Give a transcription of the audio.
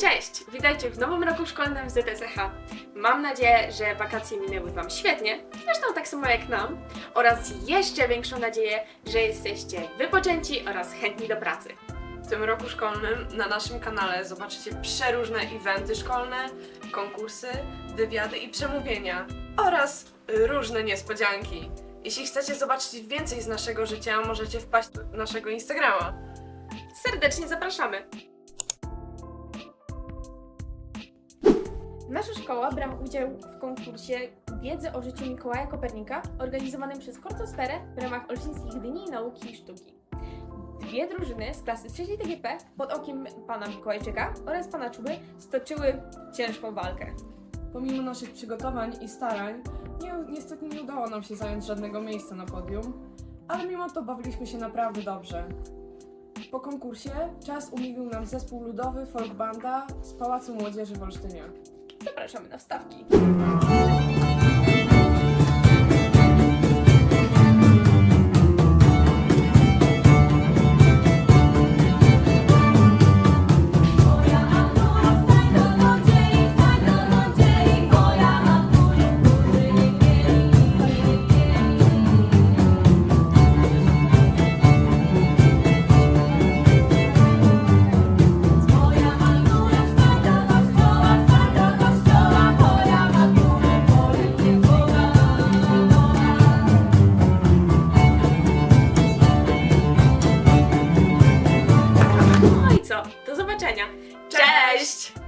cześć! Witajcie w nowym roku szkolnym w ZSH. Mam nadzieję, że wakacje minęły Wam świetnie, zresztą tak samo jak nam, oraz jeszcze większą nadzieję, że jesteście wypoczęci oraz chętni do pracy. W tym roku szkolnym na naszym kanale zobaczycie przeróżne eventy szkolne, konkursy, wywiady i przemówienia oraz różne niespodzianki. Jeśli chcecie zobaczyć więcej z naszego życia, możecie wpaść do naszego Instagrama. Serdecznie zapraszamy! Nasza szkoła brała udział w konkursie Wiedzy o życiu Mikołaja Kopernika organizowanym przez Hortosferę w ramach Olsztyńskich Dni Nauki i Sztuki. Dwie drużyny z klasy trzeciej TGP pod okiem pana Mikołajczyka oraz pana Czuby stoczyły ciężką walkę. Pomimo naszych przygotowań i starań, nie, niestety nie udało nam się zająć żadnego miejsca na podium, ale mimo to bawiliśmy się naprawdę dobrze. Po konkursie czas umilił nam zespół ludowy Folk Banda z Pałacu Młodzieży w Olsztynie. Zapraszamy na wstawki. Cześć!